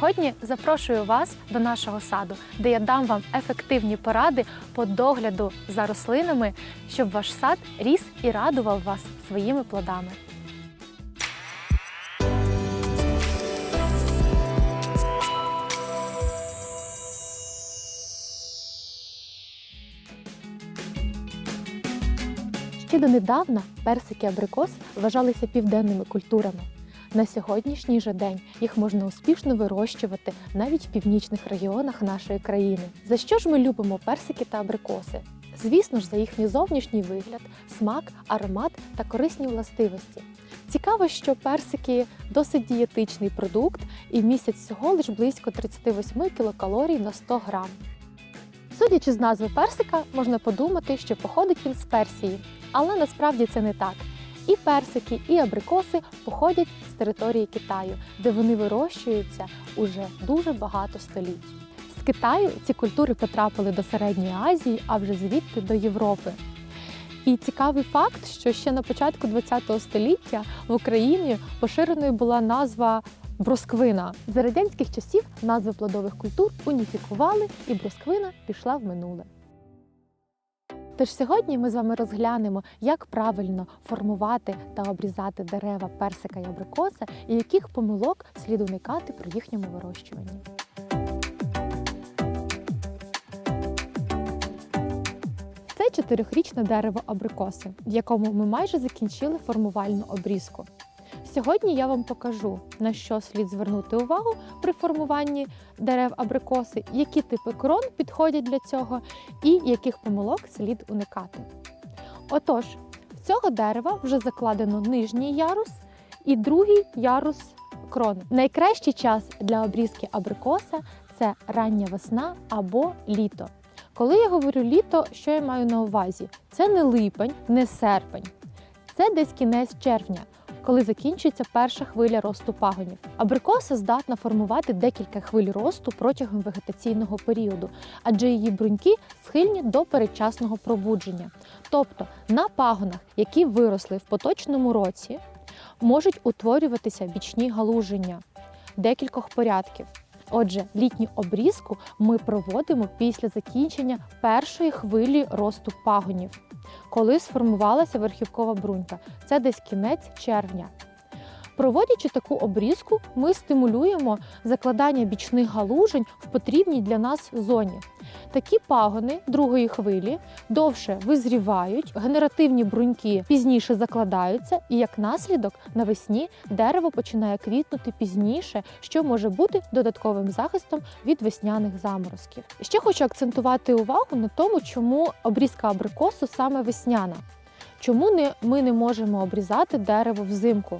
Сьогодні запрошую вас до нашого саду, де я дам вам ефективні поради по догляду за рослинами, щоб ваш сад ріс і радував вас своїми плодами. Ще донедавна персики абрикос вважалися південними культурами. На сьогоднішній же день їх можна успішно вирощувати навіть в північних регіонах нашої країни. За що ж ми любимо персики та абрикоси? Звісно ж, за їхній зовнішній вигляд, смак, аромат та корисні властивості. Цікаво, що персики досить дієтичний продукт і містять всього лиш близько 38 кілокалорій на 100 грам. Судячи з назви персика, можна подумати, що походить він з Персії, але насправді це не так. І персики, і абрикоси походять з території Китаю, де вони вирощуються уже дуже багато століть. З Китаю ці культури потрапили до Середньої Азії, а вже звідти до Європи. І цікавий факт, що ще на початку ХХ століття в Україні поширеною була назва бросквина. За радянських часів назви плодових культур уніфікували, і бросквина пішла в минуле. Тож сьогодні ми з вами розглянемо, як правильно формувати та обрізати дерева персика і абрикоса, і яких помилок слід уникати при їхньому вирощуванні. Це чотирьохрічне дерево абрикоси, в якому ми майже закінчили формувальну обрізку. Сьогодні я вам покажу, на що слід звернути увагу при формуванні дерев абрикоси, які типи крон підходять для цього, і яких помилок слід уникати. Отож, в цього дерева вже закладено нижній ярус і другий ярус крони. Найкращий час для обрізки абрикоса це рання весна або літо. Коли я говорю літо, що я маю на увазі? Це не липень, не серпень, це десь кінець червня коли закінчується перша хвиля росту пагонів. Абрикоса здатна формувати декілька хвиль росту протягом вегетаційного періоду, адже її бруньки схильні до передчасного пробудження. Тобто на пагонах, які виросли в поточному році, можуть утворюватися бічні галуження декількох порядків. Отже, літню обрізку ми проводимо після закінчення першої хвилі росту пагонів коли сформувалася верхівкова брунька. Це десь кінець червня. Проводячи таку обрізку, ми стимулюємо закладання бічних галужень в потрібній для нас зоні. Такі пагони другої хвилі довше визрівають, генеративні бруньки пізніше закладаються, і як наслідок навесні дерево починає квітнути пізніше, що може бути додатковим захистом від весняних заморозків. Ще хочу акцентувати увагу на тому, чому обрізка абрикосу саме весняна. Чому ми не можемо обрізати дерево взимку?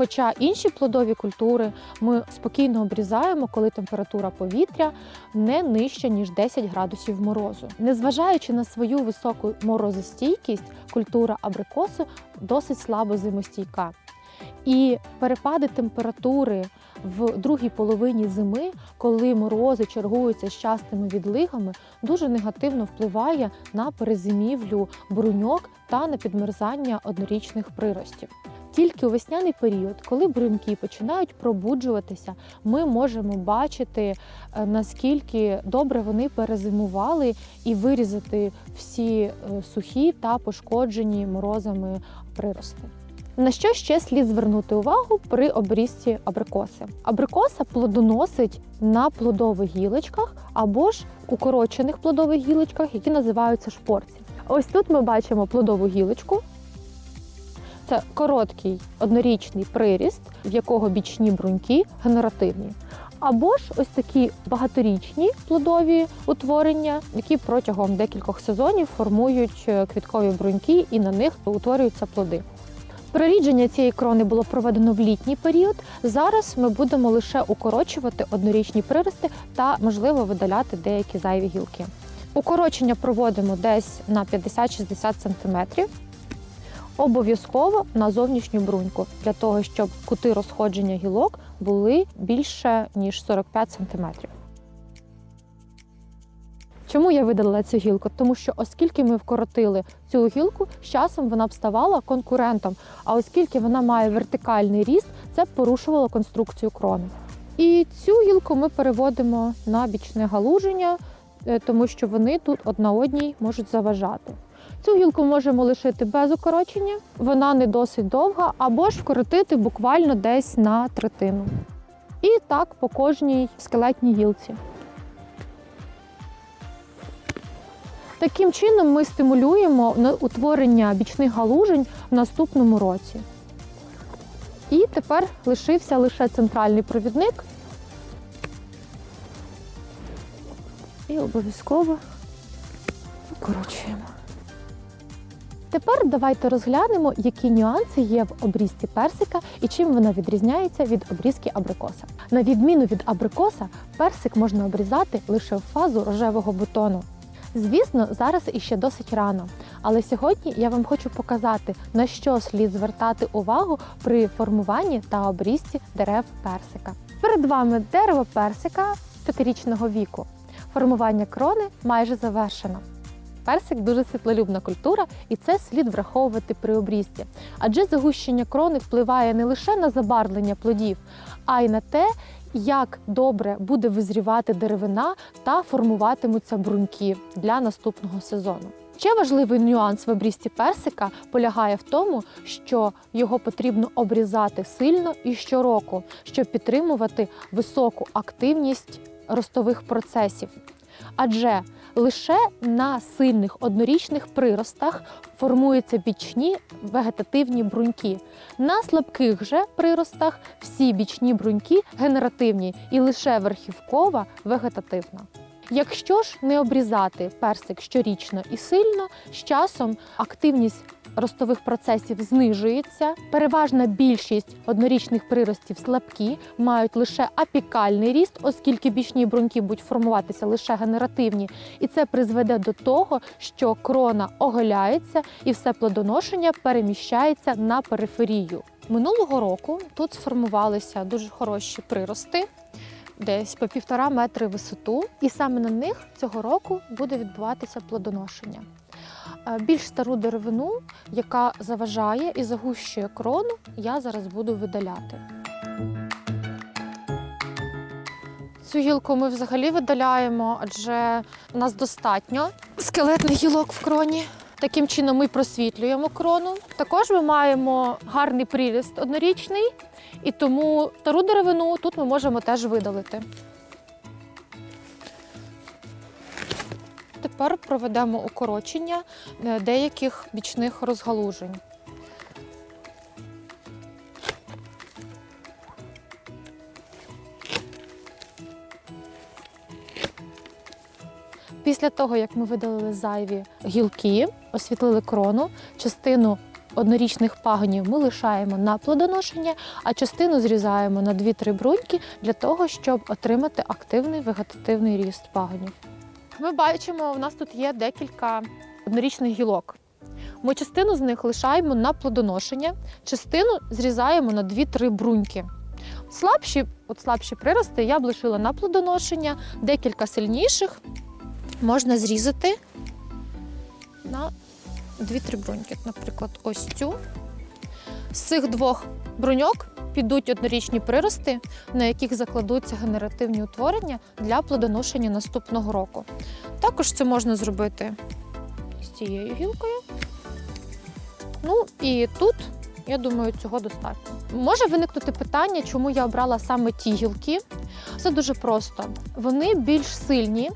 Хоча інші плодові культури ми спокійно обрізаємо, коли температура повітря не нижча ніж 10 градусів морозу. Незважаючи на свою високу морозостійкість, культура абрикосу досить слабо зимостійка. І перепади температури в другій половині зими, коли морози чергуються з частими відлигами, дуже негативно впливає на перезимівлю бруньок та на підмерзання однорічних приростів. Тільки у весняний період, коли бруньки починають пробуджуватися, ми можемо бачити, е, наскільки добре вони перезимували, і вирізати всі е, сухі та пошкоджені морозами прирости. На що ще слід звернути увагу при обрізці абрикоси? Абрикоса плодоносить на плодових гілочках або ж укорочених плодових гілочках, які називаються шпорці. Ось тут ми бачимо плодову гілочку. Це короткий однорічний приріст, в якого бічні бруньки генеративні. Або ж ось такі багаторічні плодові утворення, які протягом декількох сезонів формують е, квіткові бруньки і на них утворюються плоди. Прорідження цієї крони було проведено в літній період. Зараз ми будемо лише укорочувати однорічні прирости та, можливо, видаляти деякі зайві гілки. Укорочення проводимо десь на 50-60 см. Обов'язково на зовнішню бруньку, для того, щоб кути розходження гілок були більше ніж 45 см. Чому я видалила цю гілку? Тому що оскільки ми вкоротили цю гілку, з часом вона б ставала конкурентом. А оскільки вона має вертикальний ріст, це порушувало конструкцію крони. І цю гілку ми переводимо на бічне галуження, е, тому що вони тут одна одній можуть заважати. Цю гілку можемо лишити без укорочення, вона не досить довга, або ж вкоротити буквально десь на третину. І так по кожній скелетній гілці. Таким чином ми стимулюємо утворення бічних галужень в наступному році. І тепер лишився лише центральний провідник. І обов'язково викорочуємо. Тепер давайте розглянемо, які нюанси є в обрізці персика і чим вона відрізняється від обрізки абрикоса. На відміну від абрикоса, персик можна обрізати лише в фазу рожевого бутону. Звісно, зараз іще досить рано, але сьогодні я вам хочу показати, на що слід звертати увагу при формуванні та обрізці дерев персика. Перед вами дерево персика п'ятирічного віку. Формування крони майже завершено. Персик дуже світлолюбна культура, і це слід враховувати при обрізці. Адже загущення крони впливає не лише на забарвлення плодів, а й на те, як добре буде визрівати деревина та формуватимуться бруньки для наступного сезону. Ще важливий нюанс в обрізці персика полягає в тому, що його потрібно обрізати сильно і щороку, щоб підтримувати високу активність ростових процесів. Адже лише на сильних однорічних приростах формуються бічні вегетативні бруньки. На слабких же приростах всі бічні бруньки генеративні і лише верхівкова вегетативна. Якщо ж не обрізати персик щорічно і сильно, з часом активність ростових процесів знижується. Переважна більшість однорічних приростів слабкі, мають лише апікальний ріст, оскільки бічні бруньки будуть формуватися лише генеративні, і це призведе до того, що крона оголяється і все плодоношення переміщається на периферію. Минулого року тут сформувалися дуже хороші прирости. Десь по півтора метри висоту, і саме на них цього року буде відбуватися плодоношення. Е, Більш стару деревину, яка заважає і загущує крону, я зараз буду видаляти. Цю гілку ми взагалі видаляємо, адже у нас достатньо скелетних гілок в кроні. Таким чином ми просвітлюємо крону. Також ми маємо гарний приріст однорічний, і тому стару деревину тут ми можемо теж видалити. Тепер проведемо укорочення е, деяких бічних розгалужень. Після того, як ми видалили зайві гілки, освітлили крону, частину однорічних пагонів ми лишаємо на плодоношення, а частину зрізаємо на 2-3 бруньки для того, щоб отримати активний вегетативний ріст пагонів. Ми бачимо, у нас тут є декілька однорічних гілок. Ми частину з них лишаємо на плодоношення, частину зрізаємо на 2-3 бруньки. Слабші, от слабші прирости я б лишила на плодоношення, декілька сильніших можна зрізати на 2-3 бруньки. Наприклад, ось цю. З цих двох бруньок підуть однорічні прирости, на яких закладуться генеративні утворення для плодоношення наступного року. Також це можна зробити з цією гілкою. Ну і тут, я думаю, цього достатньо. Може виникнути питання, чому я обрала саме ті гілки. Все дуже просто. Вони більш сильні,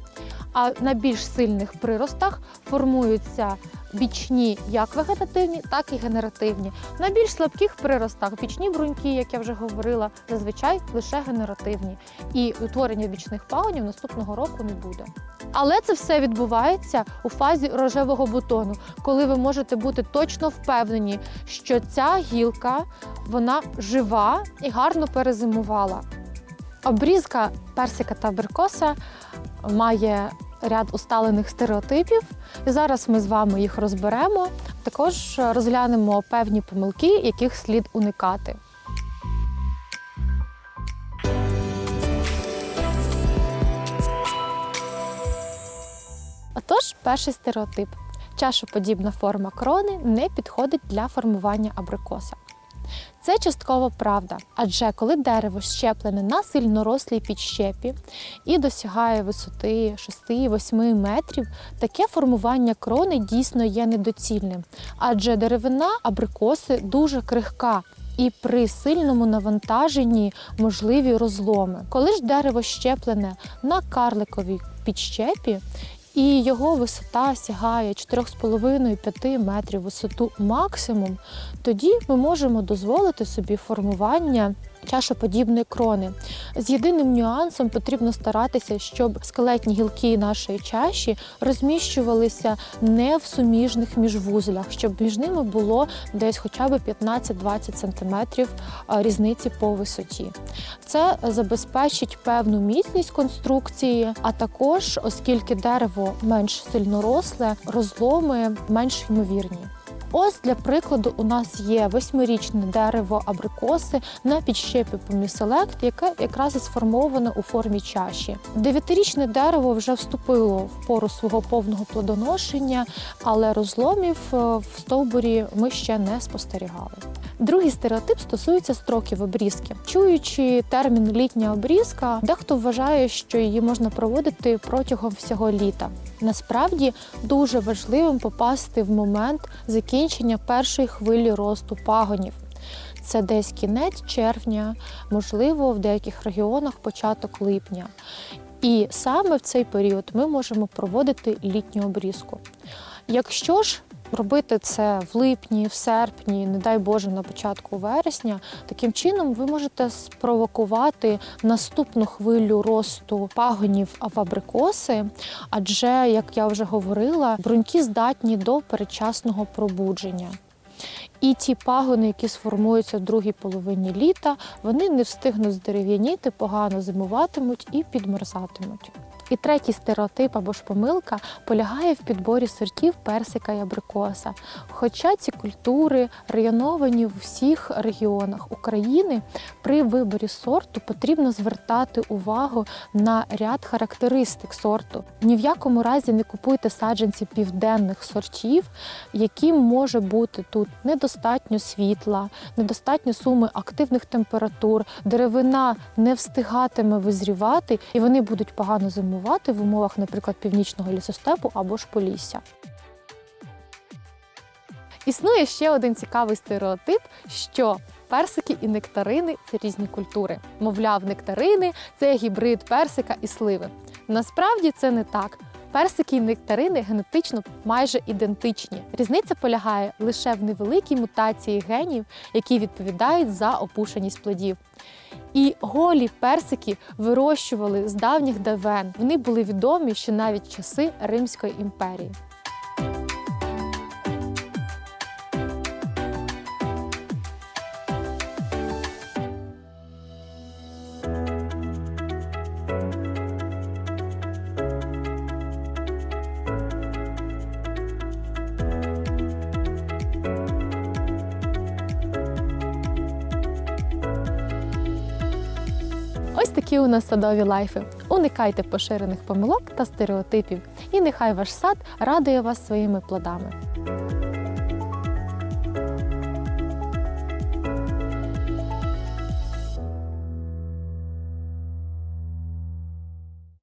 а на більш сильних приростах формуються бічні як вегетативні, так і генеративні. На більш слабких приростах бічні бруньки, як я вже говорила, зазвичай лише генеративні. І утворення бічних пагонів наступного року не буде. Але це все відбувається у фазі рожевого бутону, коли ви можете бути точно впевнені, що ця гілка вона жива і гарно перезимувала. Обрізка персика та абрикоса має ряд усталених стереотипів, і зараз ми з вами їх розберемо. Також розглянемо певні помилки, яких слід уникати. Отож, перший стереотип. Чашоподібна форма крони не підходить для формування абрикоса. Це частково правда, адже коли дерево щеплене на сильнорослій підщепі і досягає висоти 6-8 метрів, таке формування крони дійсно є недоцільним, адже деревина абрикоси дуже крихка. І при сильному навантаженні можливі розломи. Коли ж дерево щеплене на карликовій підщепі, і його висота сягає 4,5-5 метрів висоту максимум, тоді ми можемо дозволити собі формування чашоподібної крони. З єдиним нюансом потрібно старатися, щоб скелетні гілки нашої чаші розміщувалися не в суміжних міжвузлях, щоб між ними було десь хоча б 15-20 см різниці по висоті. Це забезпечить певну міцність конструкції, а також, оскільки дерево менш сильноросле, розломи менш ймовірні. Ось для прикладу, у нас є восьмирічне дерево абрикоси на підщепі поміселект, яке якраз і сформоване у формі чаші. Дев'ятирічне дерево вже вступило в пору свого повного плодоношення, але розломів е, в стовбурі ми ще не спостерігали. Другий стереотип стосується строків обрізки. Чуючи термін літня обрізка, дехто вважає, що її можна проводити протягом всього літа. Насправді дуже важливим попасти в момент закінчення першої хвилі росту пагонів. Це десь кінець червня, можливо, в деяких регіонах початок липня. І саме в цей період ми можемо проводити літню обрізку. Якщо ж робити це в липні, в серпні, не дай Боже, на початку вересня. Таким чином ви можете спровокувати наступну хвилю росту пагонів в абрикоси, адже, як я вже говорила, бруньки здатні до передчасного пробудження. І ті пагони, які сформуються в другій половині літа, вони не встигнуть здерев'яніти, погано зимуватимуть і підмерзатимуть. І третій стереотип або ж помилка полягає в підборі сортів персика і абрикоса. Хоча ці культури районовані в усіх регіонах України, при виборі сорту потрібно звертати увагу на ряд характеристик сорту. Ні в якому разі не купуйте саджанці південних сортів, яким може бути тут недостатньо світла, недостатньо суми активних температур, деревина не встигатиме визрівати, і вони будуть погано зимувати зимувати в умовах, наприклад, північного лісостепу або ж полісся. Існує ще один цікавий стереотип, що персики і нектарини це різні культури. Мовляв, нектарини це гібрид персика і сливи. Насправді це не так. Персики і нектарини генетично майже ідентичні. Різниця полягає лише в невеликій мутації генів, які відповідають за опушеність плодів. І голі персики вирощували з давніх давен. Вони були відомі ще навіть часи Римської імперії. Такі у нас садові лайфи. Уникайте поширених помилок та стереотипів, і нехай ваш сад радує вас своїми плодами.